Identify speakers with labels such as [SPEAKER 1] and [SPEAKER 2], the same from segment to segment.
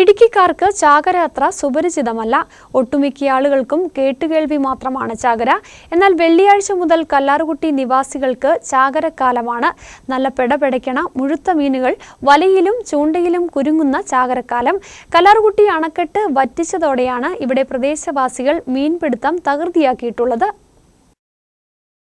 [SPEAKER 1] ഇടുക്കിക്കാർക്ക് ചാകരയാത്ര സുപരിചിതമല്ല. ഒട്ടുമിക്ക ആളുകൾക്കും കേട്ടുകേൾവി മാത്രമാണ് ചാകര. എന്നാൽ വെള്ളിയാഴ്ച മുതൽ കല്ലാറുകുട്ടി നിവാസികൾക്ക് ചാകരക്കാലമാണ്. നല്ല പെടപെടയ്ക്കണ മുഴുത്ത മീനുകൾ വലയിലും ചൂണ്ടയിലും കുരുങ്ങുന്ന ചാകരക്കാലം. കല്ലാറുകുട്ടി അണക്കെട്ട് വറ്റിച്ചതോടെയാണ് ഇവിടെ പ്രദേശവാസികൾ മീൻപിടുത്തം തകൃതിയാക്കിയിട്ടുള്ളത്.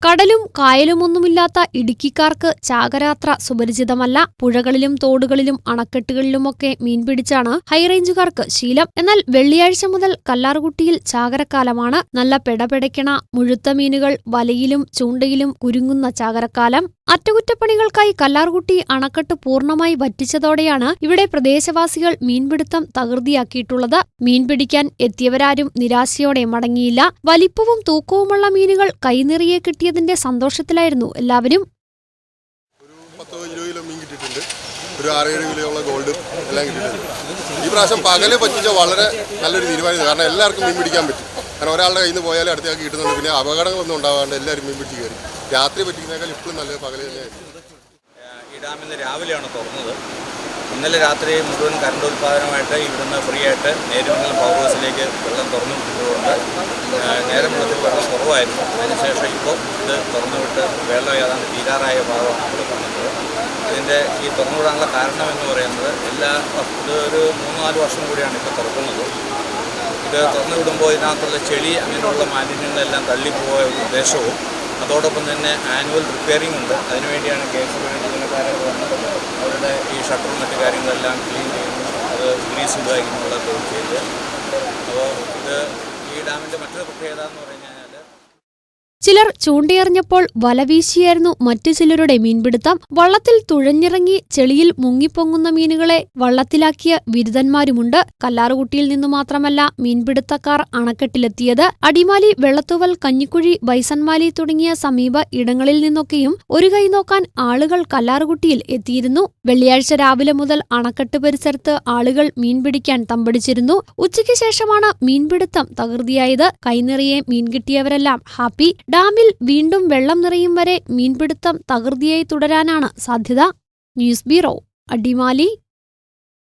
[SPEAKER 1] കടലും കായലുമൊന്നുമില്ലാത്ത ഇടുക്കിക്കാർക്ക് ചാകരാത്ര സുപരിചിതമല്ല. പുഴകളിലും തോടുകളിലും അണക്കെട്ടുകളിലുമൊക്കെ മീൻപിടിച്ചാണ് ഹൈറേഞ്ചുകാർക്ക് ശീലം. എന്നാൽ വെള്ളിയാഴ്ച മുതൽ കല്ലാർകുട്ടിയിൽ ചാകരക്കാലമാണ്. നല്ല പെടപെടയ്ക്കണ മുഴുത്ത മീനുകൾ വലയിലും ചൂണ്ടയിലും കുരുങ്ങുന്ന ചാകരക്കാലം. അറ്റകുറ്റപ്പണികൾക്കായി കല്ലാർകുട്ടി അണക്കെട്ട് പൂർണമായി വറ്റിച്ചതോടെയാണ് ഇവിടെ പ്രദേശവാസികൾ മീൻപിടുത്തം തകൃതിയാക്കിയിട്ടുള്ളത്. മീൻ പിടിക്കാൻ എത്തിയവരാരും നിരാശയോടെ മടങ്ങിയില്ല. വലിപ്പവും തൂക്കവുമുള്ള മീനുകൾ കൈനിറിയെ കിട്ടിയതിന്റെ സന്തോഷത്തിലായിരുന്നു എല്ലാവരും.
[SPEAKER 2] ഒരു ആറേഴ് കിലോയുള്ള ഗോൾഡും എല്ലാം കിട്ടിയിട്ടുണ്ട്. ഈ പ്രാവശ്യം പകൽ പറ്റിച്ച വളരെ നല്ലൊരു തീരുമാനമാണ് കാരണം എല്ലാവർക്കും മീൻ പിടിക്കാൻ പറ്റും. കാരണം ഒരാളുടെ കയ്യിൽ നിന്ന് പോയാലും അടുത്തേക്ക് കിട്ടുന്നുണ്ട്. പിന്നെ അപകടങ്ങളൊന്നും ഉണ്ടാവാണ്ട് എല്ലാവരും മീൻ പിടിച്ച് കയറി. രാത്രി പറ്റിക്കുന്നേക്കാൾ ഇപ്പോഴും നല്ലത് പകലേ
[SPEAKER 3] ഈ ഡാം ഇന്ന് രാവിലെയാണ് തുറന്നത്. ഇന്നലെ രാത്രി മുഴുവൻ കറണ്ട് ഉൽപ്പാദനമായിട്ട് ഇവിടുന്ന് ഫ്രീ ആയിട്ട് നേരിടുന്ന പവർ ഹൗസിലേക്ക് വെള്ളം തുറന്നു വിട്ടിട്ടുകൊണ്ട് നേരം മുഴുവൻ വെള്ളം കുറവായിരുന്നു. അതിനുശേഷം ഇപ്പോൾ ഇത് തുറന്നു വിട്ട് വെള്ളം ഏതാണ്ട് തീരാറായ ഭാഗമാണ് നമ്മൾ പറഞ്ഞത് ഇതിന്റെ ഈ തുറന്നു വിടാനുള്ള കാരണം എന്ന് പറയുന്നത് എല്ലാ ഒരു മൂന്ന് നാല് വർഷം കൂടിയാണ് ഇപ്പോൾ തുറക്കുന്നത്. ഇത് തുറന്നു വിടുമ്പോൾ ഇതിനകത്തുള്ള ചെളി അങ്ങനെയുള്ള മാലിന്യങ്ങളെല്ലാം തള്ളിപ്പോയ ഒരു ഉദ്ദേശവും അതോടൊപ്പം തന്നെ ആനുവൽ റിപ്പയറിംഗ് ഉണ്ട്. അതിനുവേണ്ടിയാണ് കെ എസ് ബി ജീവനക്കാരൊക്കെ വന്നത്. അവരുടെ ഈ ഷട്ടറും മറ്റു കാര്യങ്ങളെല്ലാം ക്ലീൻ ചെയ്യുന്നു. അത് ഗ്രീസ് ഉണ്ടായിരിക്കുന്നുള്ള ചെയ്ത്. അപ്പോൾ ഇത് ഈ ഡാമിന്റെ മറ്റൊരു പ്രത്യേകത എന്ന് പറഞ്ഞു കഴിഞ്ഞാൽ
[SPEAKER 1] ചിലർ ചൂണ്ടയെറിഞ്ഞപ്പോൾ വലവീശിയായിരുന്നു മറ്റു ചിലരുടെ മീൻപിടുത്തം. വള്ളത്തിൽ തുഴഞ്ഞിറങ്ങി ചെളിയിൽ മുങ്ങിപ്പൊങ്ങുന്ന മീനുകളെ വള്ളത്തിലാക്കിയ ബിരുദന്മാരുമുണ്ട് കല്ലാറുകുട്ടിയിൽ നിന്നു മാത്രമല്ല മീൻപിടുത്തക്കാർ അണക്കെട്ടിലെത്തിയത്. അടിമാലി വെള്ളത്തുവൽ കഞ്ഞിക്കുഴി ബൈസൺമാലി തുടങ്ങിയ സമീപ ഇടങ്ങളിൽ നിന്നൊക്കെയും ഒരു കൈ നോക്കാൻ ആളുകൾ കല്ലാറുകുട്ടിയിൽ എത്തിയിരുന്നു. വെള്ളിയാഴ്ച രാവിലെ മുതൽ അണക്കെട്ട് പരിസരത്ത് ആളുകൾ മീൻ പിടിക്കാൻ തമ്പടിച്ചിരുന്നു. ഉച്ചയ്ക്ക് ശേഷമാണ് മീൻപിടുത്തം തകൃതിയായത്. കൈനിറയെ മീൻ കിട്ടിയവരെല്ലാം ഹാപ്പി. ഡാമിൽ വീണ്ടും വെള്ളം നിറയും വരെ മീൻപിടുത്തം തകൃതിയായി തുടരാനാണ് സാധ്യത. News bureau Adimali.